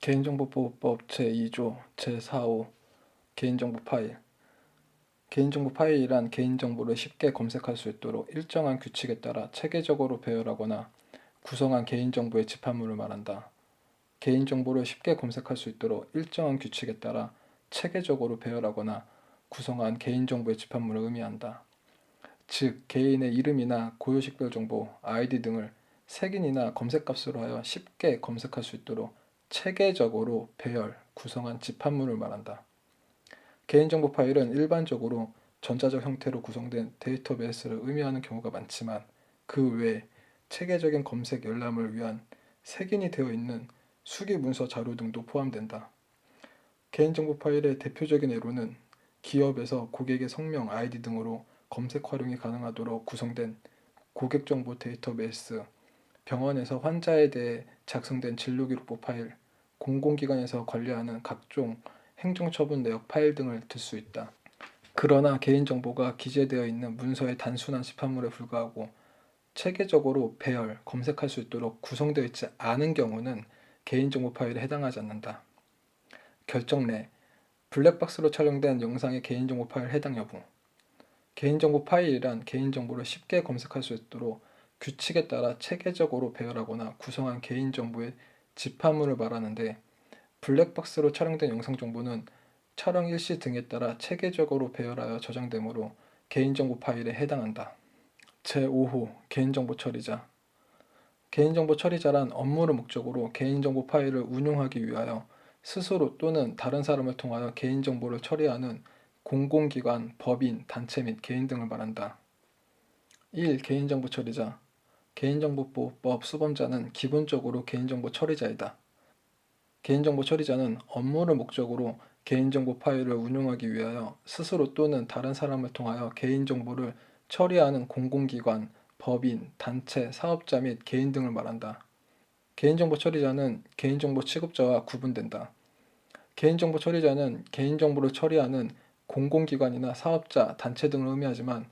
개인정보보호법 제2조 제4호 개인정보 파일 개인정보 파일이란 개인정보를 쉽게 검색할 수 있도록 일정한 규칙에 따라 체계적으로 배열하거나 구성한 개인정보의 집합물을 말한다. 개인정보를 쉽게 검색할 수 있도록 일정한 규칙에 따라 체계적으로 배열하거나 구성한 개인정보의 집합물을 의미한다. 즉, 개인의 이름이나 고유식별 정보, 아이디 등을 색인이나 검색값으로 하여 쉽게 검색할 수 있도록 체계적으로 배열, 구성한 집합물을 말한다. 개인정보 파일은 일반적으로 전자적 형태로 구성된 데이터베이스를 의미하는 경우가 많지만 그 외에 체계적인 검색 열람을 위한 색인이 되어 있는 수기 문서 자료 등도 포함된다. 개인정보 파일의 대표적인 예로는 기업에서 고객의 성명, 아이디 등으로 검색 활용이 가능하도록 구성된 고객정보 데이터베이스, 병원에서 환자에 대해 작성된 진료기록부 파일, 공공기관에서 관리하는 각종 행정처분 내역 파일 등을 들 수 있다. 그러나 개인정보가 기재되어 있는 문서의 단순한 집합물에 불과하고 체계적으로 배열, 검색할 수 있도록 구성되어 있지 않은 경우는 개인정보 파일에 해당하지 않는다. 결정내 블랙박스로 촬영된 영상의 개인정보 파일 해당 여부 개인정보 파일이란 개인정보를 쉽게 검색할 수 있도록 규칙에 따라 체계적으로 배열하거나 구성한 개인 정보의 집합물을 말하는데 블랙박스로 촬영된 영상 정보는 촬영 일시 등에 따라 체계적으로 배열하여 저장되므로 개인정보 파일에 해당한다. 제5호 개인정보 처리자 개인정보 처리자란 업무를 목적으로 개인정보 파일을 운용하기 위하여 스스로 또는 다른 사람을 통하여 개인정보를 처리하는 공공기관, 법인, 단체 및 개인 등을 말한다. 1. 개인정보 처리자 개인정보보호법 수범자는 기본적으로 개인정보 처리자이다. 개인정보 처리자는 업무를 목적으로 개인정보 파일을 운용하기 위하여 스스로 또는 다른 사람을 통하여 개인정보를 처리하는 공공기관, 법인, 단체, 사업자 및 개인 등을 말한다. 개인정보 처리자는 개인정보 취급자와 구분된다. 개인정보 처리자는 개인정보를 처리하는 공공기관이나 사업자, 단체 등을 의미하지만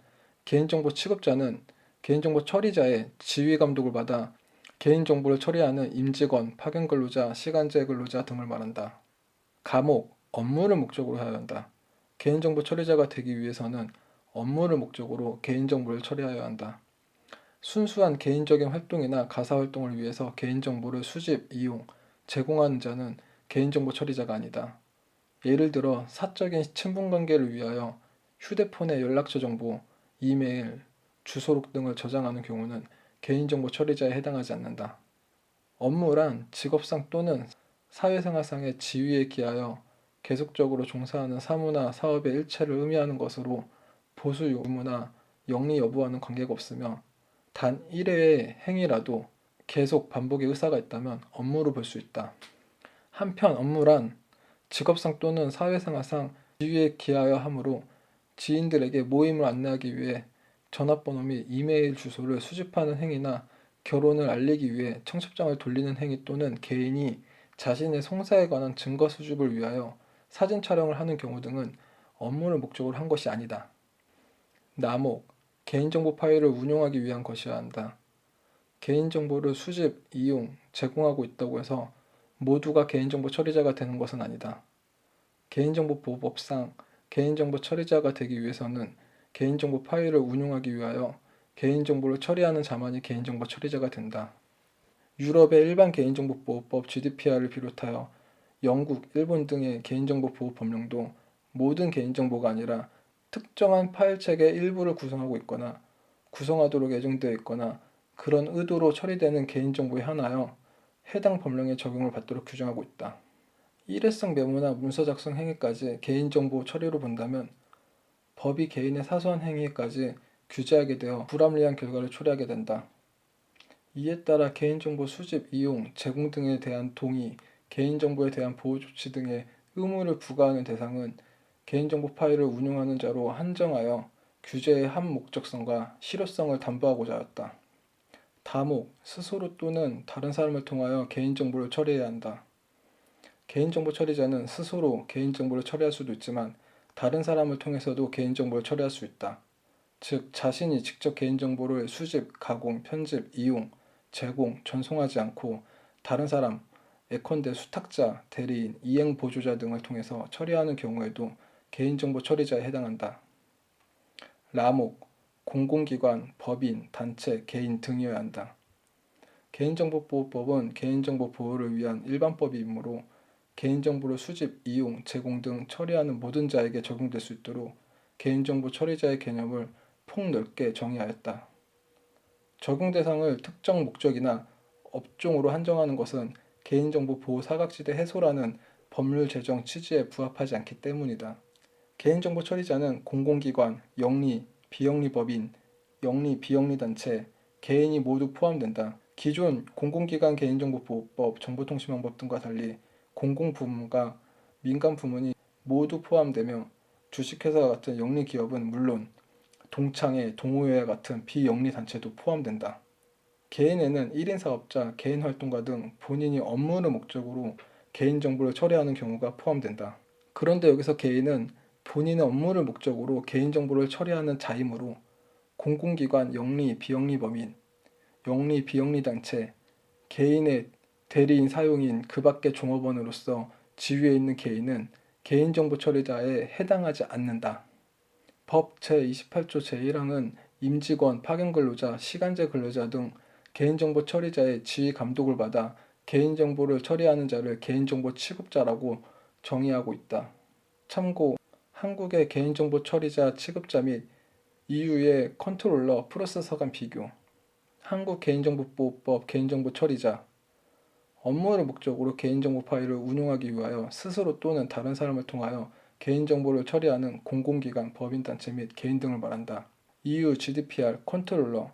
개인정보 취급자는 개인정보 처리자의 지휘 감독을 받아 개인정보를 처리하는 임직원, 파견 근로자, 시간제 근로자 등을 말한다. 감옥, 업무를 목적으로 해야 한다. 개인정보 처리자가 되기 위해서는 업무를 목적으로 개인정보를 처리하여야 한다. 순수한 개인적인 활동이나 가사 활동을 위해서 개인정보를 수집, 이용, 제공하는 자는 개인정보 처리자가 아니다. 예를 들어 사적인 친분 관계를 위하여 휴대폰의 연락처 정보, 이메일, 주소록 등을 저장하는 경우는 개인정보 처리자에 해당하지 않는다. 업무란 직업상 또는 사회생활상의 지위에 기하여 계속적으로 종사하는 사무나 사업의 일체를 의미하는 것으로 보수 의무나 영리 여부와는 관계가 없으며 단 1회의 행위라도 계속 반복의 의사가 있다면 업무로 볼 수 있다. 한편 업무란 직업상 또는 사회생활상 지위에 기하여 하므로 지인들에게 모임을 안내하기 위해 전화번호 및 이메일 주소를 수집하는 행위나 결혼을 알리기 위해 청첩장을 돌리는 행위 또는 개인이 자신의 송사에 관한 증거 수집을 위하여 사진 촬영을 하는 경우 등은 업무를 목적으로 한 것이 아니다. 남목, 개인정보 파일을 운용하기 위한 것이어야 한다. 개인정보를 수집, 이용, 제공하고 있다고 해서 모두가 개인정보 처리자가 되는 것은 아니다. 개인정보보호법상 개인정보 처리자가 되기 위해서는 개인정보 파일을 운용하기 위하여 개인정보를 처리하는 자만이 개인정보 처리자가 된다. 유럽의 일반 개인정보보호법 GDPR을 비롯하여 영국, 일본 등의 개인정보 보호 법령도 모든 개인정보가 아니라 특정한 파일책의 일부를 구성하고 있거나 구성하도록 예정되어 있거나 그런 의도로 처리되는 개인정보에 한하여 해당 법령의 적용을 받도록 규정하고 있다. 일회성 메모나 문서 작성 행위까지 개인정보 처리로 본다면 법이 개인의 사소한 행위까지 규제하게 되어 불합리한 결과를 초래하게 된다. 이에 따라 개인정보 수집, 이용, 제공 등에 대한 동의, 개인정보에 대한 보호 조치 등의 의무를 부과하는 대상은 개인정보 파일을 운용하는 자로 한정하여 규제의 합목적성과 실효성을 담보하고자 하였다. 다목, 스스로 또는 다른 사람을 통하여 개인정보를 처리해야 한다. 개인정보 처리자는 스스로 개인정보를 처리할 수도 있지만 다른 사람을 통해서도 개인정보를 처리할 수 있다. 즉, 자신이 직접 개인정보를 수집, 가공, 편집, 이용, 제공, 전송하지 않고 다른 사람, 예컨대 수탁자, 대리인, 이행 보조자 등을 통해서 처리하는 경우에도 개인정보 처리자에 해당한다. 라목, 공공기관, 법인, 단체, 개인 등이어야 한다. 개인정보보호법은 개인정보 보호를 위한 일반법이므로 개인정보를 수집, 이용, 제공 등 처리하는 모든 자에게 적용될 수 있도록 개인정보 처리자의 개념을 폭넓게 정의하였다. 적용 대상을 특정 목적이나 업종으로 한정하는 것은 개인정보 보호 사각지대 해소라는 법률 제정 취지에 부합하지 않기 때문이다. 개인정보 처리자는 공공기관, 영리, 비영리 법인, 영리, 비영리 단체, 개인이 모두 포함된다. 기존 공공기관 개인정보보호법, 정보통신망법 등과 달리 공공 부문과 민간 부문이 모두 포함되며 주식회사와 같은 영리 기업은 물론 동창회, 동호회 같은 비영리 단체도 포함된다. 개인에는 1인 사업자, 개인 활동가 등 본인이 업무를 목적으로 개인 정보를 처리하는 경우가 포함된다. 그런데 여기서 개인은 본인의 업무를 목적으로 개인 정보를 처리하는 자이므로 공공기관, 영리, 비영리 법인, 영리, 비영리 단체, 개인의 대리인 사용인 그 밖의 종업원으로서 지위에 있는 개인은 개인정보 처리자에 해당하지 않는다. 법 제28조 제1항은 임직원, 파견근로자, 시간제 근로자 등 개인정보 처리자의 지휘 감독을 받아 개인정보를 처리하는 자를 개인정보 취급자라고 정의하고 있다. 참고 한국의 개인정보 처리자 취급자 및 EU의 컨트롤러 프로세서 간 비교 한국 개인정보보호법 개인정보 처리자 업무를 목적으로 개인정보 파일을 운용하기 위하여 스스로 또는 다른 사람을 통하여 개인정보를 처리하는 공공기관, 법인단체 및 개인 등을 말한다. EU GDPR 컨트롤러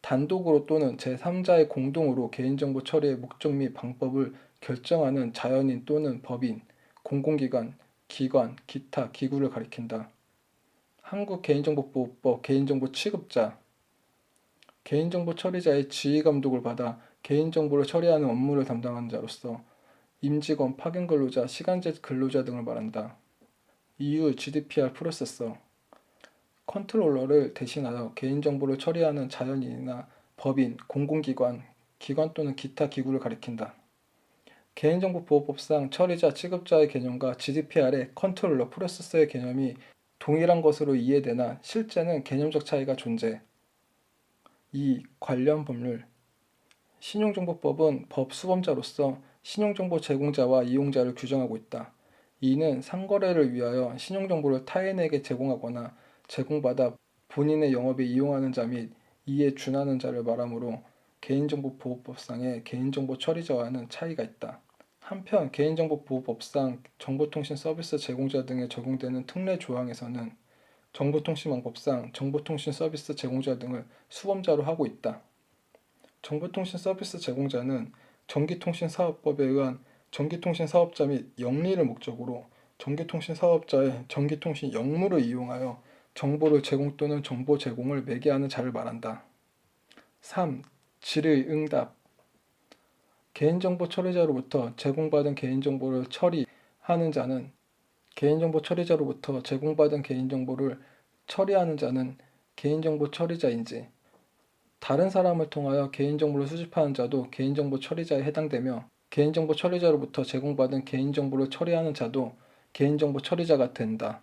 단독으로 또는 제3자의 공동으로 개인정보 처리의 목적 및 방법을 결정하는 자연인 또는 법인, 공공기관, 기관, 기타, 기구를 가리킨다. 한국 개인정보보호법 개인정보 취급자 개인정보 처리자의 지휘 감독을 받아 개인정보를 처리하는 업무를 담당하는 자로서 임직원, 파견근로자, 시간제 근로자 등을 말한다. EU GDPR 프로세서 컨트롤러를 대신하여 개인정보를 처리하는 자연인이나 법인, 공공기관, 기관 또는 기타 기구를 가리킨다. 개인정보보호법상 처리자, 취급자의 개념과 GDPR의 컨트롤러, 프로세서의 개념이 동일한 것으로 이해되나 실제는 개념적 차이가 존재. 2. 관련 법률 신용정보법은 법 수범자로서 신용정보 제공자와 이용자를 규정하고 있다. 이는 상거래를 위하여 신용정보를 타인에게 제공하거나 제공받아 본인의 영업에 이용하는 자 및 이에 준하는 자를 말하므로 개인정보보호법상의 개인정보 처리자와는 차이가 있다. 한편 개인정보보호법상 정보통신 서비스 제공자 등에 적용되는 특례 조항에서는 정보통신망법상 정보통신 서비스 제공자 등을 수범자로 하고 있다. 정보통신 서비스 제공자는 전기통신사업법에 의한 전기통신 사업자 및 영리를 목적으로 전기통신 사업자의 전기통신 역무를 이용하여 정보를 제공 또는 정보 제공을 매개하는 자를 말한다. 3. 질의 응답 개인정보 처리자로부터 제공받은 개인정보를 처리하는 자는 개인정보 처리자로부터 제공받은 개인정보를 처리하는 자는 개인정보 처리자인지 다른 사람을 통하여 개인정보를 수집하는 자도 개인정보 처리자에 해당되며 개인정보 처리자로부터 제공받은 개인정보를 처리하는 자도 개인정보 처리자가 된다.